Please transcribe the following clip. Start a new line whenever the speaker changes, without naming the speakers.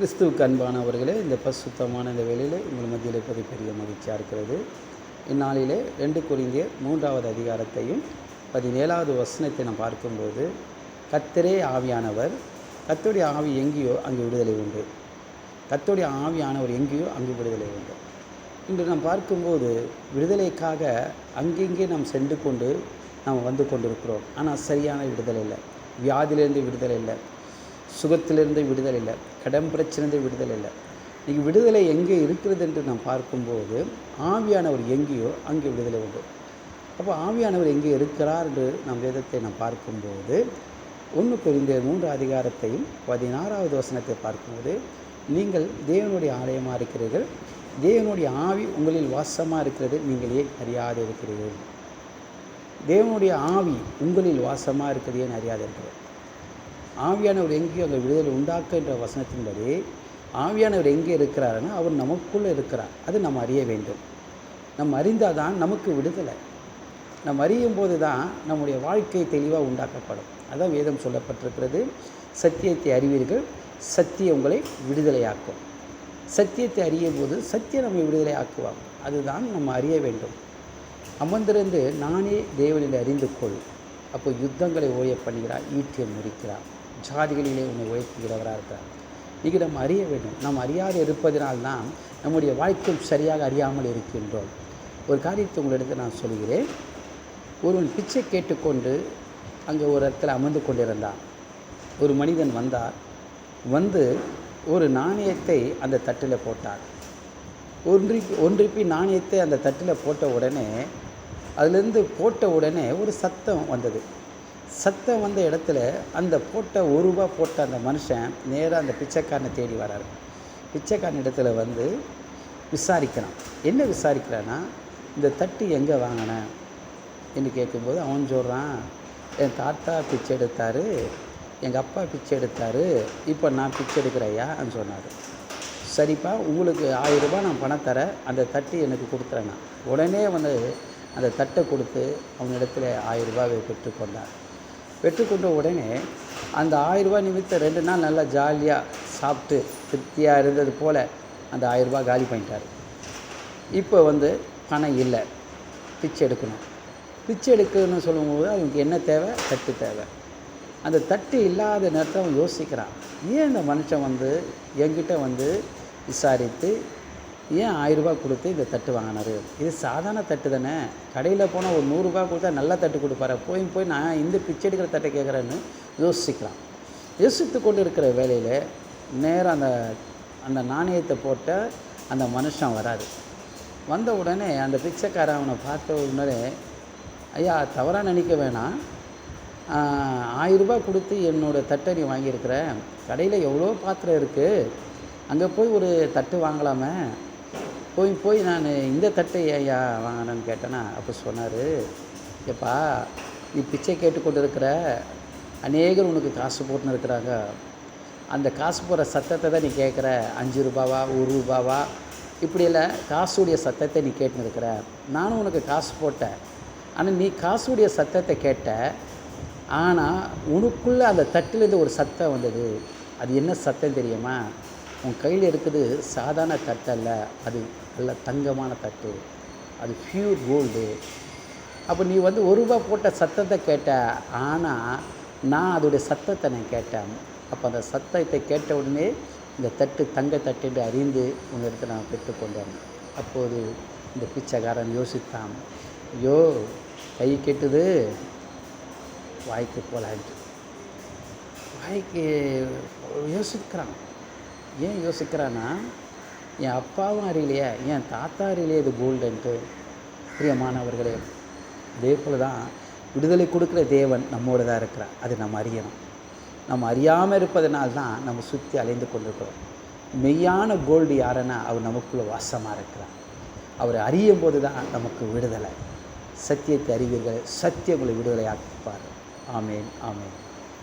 கிறிஸ்துவுக்கு அன்பானவர்களே இந்த பசுத்தமான இந்த வேலையில் உங்கள் மத்தியில் இருப்பது பெரிய மகிழ்ச்சியாக இருக்கிறது இந்நாளிலே ரெண்டு குறிந்திய மூன்றாவது அதிகாரத்தையும் பதினேழாவது வசனத்தை நாம் பார்க்கும்போது கத்தரே ஆவியானவர் கத்துடைய ஆவி எங்கேயோ அங்கே விடுதலை உண்டு. கத்தோடைய ஆவியானவர் எங்கேயோ அங்கு விடுதலை உண்டு. இன்று நாம் பார்க்கும்போது விடுதலைக்காக அங்கெங்கே நாம் சென்று கொண்டு நாம் வந்து கொண்டிருக்கிறோம். ஆனால் சரியான விடுதலை இல்லை. வியாதியிலேருந்து விடுதலை இல்லை. சுகத்திலிருந்து விடுதலை இல்லை. கடன் பிரச்சனை விடுதலை இல்லை. இன்றைக்கி விடுதலை எங்கே இருக்கிறது என்று நாம் பார்க்கும்போது ஆவியானவர் எங்கேயோ அங்கே விடுதலை உண்டு. அப்போ ஆவியானவர் எங்கே இருக்கிறார் என்று நம் வேதத்தை நாம் பார்க்கும்போது ஒன்று பெரிய மூன்று அதிகாரத்தையும் பதினாறாவது வசனத்தை பார்க்கும்போது நீங்கள் தேவனுடைய ஆலயமாக இருக்கிறீர்கள் தேவனுடைய ஆவி உங்களில் வாசமாக இருக்கிறது நீங்கள் ஏன் அறியாது இருக்கிறீர்கள்? தேவனுடைய ஆவி உங்களில் வாசமாக இருக்கிறது ஏன் அறியாது இருக்கிறது? ஆவியானவர் எங்கேயோ அந்த விடுதலை உண்டாக்குன்ற வசனத்தின்படி ஆவியானவர் எங்கே இருக்கிறாருன்னா அவர் நமக்குள்ளே இருக்கிறார். அது நம்ம அறிய வேண்டும். நம்ம அறிந்தால் தான் நமக்கு விடுதலை. நம்ம அறியும் போது தான் நம்முடைய வாழ்க்கை தெளிவாக உண்டாக்கப்படும். அதான் வேதம் சொல்லப்பட்டிருக்கிறது. சத்தியத்தை அறிவீர்கள். சத்தியம் உங்களை விடுதலையாக்கும். சத்தியத்தை அறியும் போது சத்தியம் நம்மை விடுதலை ஆக்குவாங்க அதுதான் நம்ம அறிய வேண்டும். அமர்ந்திருந்து நானே தேவனில் அறிந்து கொள். அப்போ யுத்தங்களை ஓய பண்ணுகிறார் ஈட்டியம் முறிக்கிறார். ஜாதிகளிலே உன்னை உயர்த்துகிறவராக இருக்கிறார். இன்றைக்கி நம்ம அறிய வேண்டும். நாம் அறியாது இருப்பதனால்தான் நம்முடைய வாழ்க்கையும் சரியாக அறியாமல் இருக்கின்றோம். ஒரு காரியத்தை உங்களிடத்தில் நான் சொல்கிறேன் ஒருவன் பிச்சை கேட்டுக்கொண்டு அங்கே ஒரு இடத்துல அமர்ந்து கொண்டிருந்தான். ஒரு மனிதன் வந்தார். வந்து ஒரு நாணயத்தை அந்த தட்டில் போட்டார். ஒன்றி ஒன்றிப்பி நாணயத்தை அந்த தட்டில் போட்ட உடனே அதுலேருந்து போட்ட உடனே ஒரு சத்தம் வந்தது. சத்தம் வந்த இடத்துல அந்த போட்ட ஒரு ரூபா போட்ட அந்த மனுஷன் நேராக அந்த பிச்சைக்காரனை தேடி வராரு. பிச்சைக்காரன் இடத்துல வந்து விசாரிக்கிறான். என்ன விசாரிக்கிறான்னா இந்த தட்டு எங்கே வாங்கினேன் என்று கேட்கும்போது அவன் சொல்கிறான் என் தாத்தா பிச்சை எடுத்தார் எங்கள் அப்பா பிச்சை எடுத்தார் இப்போ நான் பிச்சை எடுக்கிறையான்னு சொன்னார். சரிப்பா உங்களுக்கு ஆயிரம் ரூபாய் நான் பணம் தரேன் அந்த தட்டு எனக்கு கொடுத்துறேன்னா உடனே வந்து அந்த தட்டை கொடுத்து அவனிடத்தில் ஆயிரம் ரூபாவை பெற்றுக்கொண்டார் பெற்றுக்கொண்ட உடனே அந்த ஆயிரரூபா நிமித்த நிமித்தம் ரெண்டு நாள் நல்லா ஜாலியாக சாப்பிட்டு திருப்தியாக இருந்தது போல் அந்த ஆயிரம் காலி பண்ணிட்டார். இப்போ வந்து பணம் இல்லை. பிச்சை எடுக்கணும். பிச்சை எடுக்கணும்னு சொல்லும்போது அவனுக்கு என்ன தேவை? தட்டு தேவை. அந்த தட்டு இல்லாத நேரத்தை அவன் யோசிக்கிறான். ஏன் இந்த மனுஷன் வந்து என்கிட்ட வந்து விசாரித்து ஏன் ஆயிரரூபா கொடுத்து இந்த தட்டு வாங்கினாரு? இது சாதாரண தட்டு தானே. கடையில் போனால் ஒரு நூறுரூபா கொடுத்தா நல்ல தட்டு கொடுப்பாரு. போய் போய் நான் இந்த பிச்சை எடுக்கிற தட்டை கேட்குறேன்னு யோசிக்கிறான். யோசித்து கொண்டு இருக்கிற வேலையில் நேராக அந்த அந்த நாணயத்தை போட்ட அந்த மனுஷன் வராது வந்த உடனே அந்த பிச்சைக்காரன் அவனை பார்த்த உடனே ஐயா தவறாக நினைக்க வேணாம். ஆயிரரூபா கொடுத்து என்னோடய தட்டை நீ வாங்கியிருக்கிற. கடையில் எவ்வளோ பாத்திரம் இருக்குது அங்கே போய் ஒரு தட்டு வாங்கலாமே. போய் போய் நான் இந்த தட்டை ஐயா வாங்கினேன்னு கேட்டேன்னா அப்போ சொன்னார் எப்பா நீ பிச்சை கேட்டுக்கொண்டு இருக்கிற அநேகர் உனக்கு காசு போட்டுன்னு இருக்கிறாங்க. அந்த காசு போகிற சத்தத்தை தான் நீ கேட்குற. அஞ்சு ரூபாவா ஒரு ரூபாவா? இப்படியெல்லாம் காசுடைய சத்தத்தை நீ கேட்டுன்னு இருக்கிற. நானும் உனக்கு காசு போட்டேன். ஆனால் நீ காசுடைய சத்தத்தை கேட்ட. ஆனால் உனக்குள்ளே அந்த தட்டிலேருந்து ஒரு சத்தம் வந்தது. அது என்ன சத்தம் தெரியுமா? உன் கையில் இருக்குது சாதாரண தட்டு அல்ல. அது நல்ல தங்கமான தட்டு. அது பியூர் கோல்டு அப்போ நீ வந்து ஒரு ரூபா போட்ட சத்தத்தை கேட்ட. ஆனால் நான் அதோடைய சத்தத்தை நான் கேட்டேன். அப்போ அந்த சத்தத்தை கேட்ட உடனே இந்த தட்டு தங்க தட்டு என்று அறிந்து உன்னிடத்தை நான் பெற்றுக்கொண்டேன் அப்போது இந்த பிச்சைக்காரன் யோசித்தான். ஐயோ கை கெட்டுது. வாய்க்கு போகலான்ட்டு வாய்க்கு யோசிக்கிறான். ஏன் யோசிக்கிறான்னா என் அப்பாவும் அறியலையே என் தாத்தா அறியலையே இது கோல்டுன்ட்டு. பிரியமானவர்களே அதே போல் தான் விடுதலை கொடுக்குற தேவன் நம்மோடு தான் இருக்கிறார். அது நம்ம அறியணும். நம்ம அறியாமல் இருப்பதனால தான் நம்ம சுற்றி அலைந்து கொண்டிருக்கிறோம். மெய்யான கோல்டு யாருன்னா அவர் நமக்குள்ளே வாசமாக இருக்கிறார். அவர் அறியும் போது தான் நமக்கு விடுதலை. சத்தியத்தை அறிவீர்கள். சத்தியங்களை விடுதலையாக்கிப்பார் ஆமேன் ஆமேன்.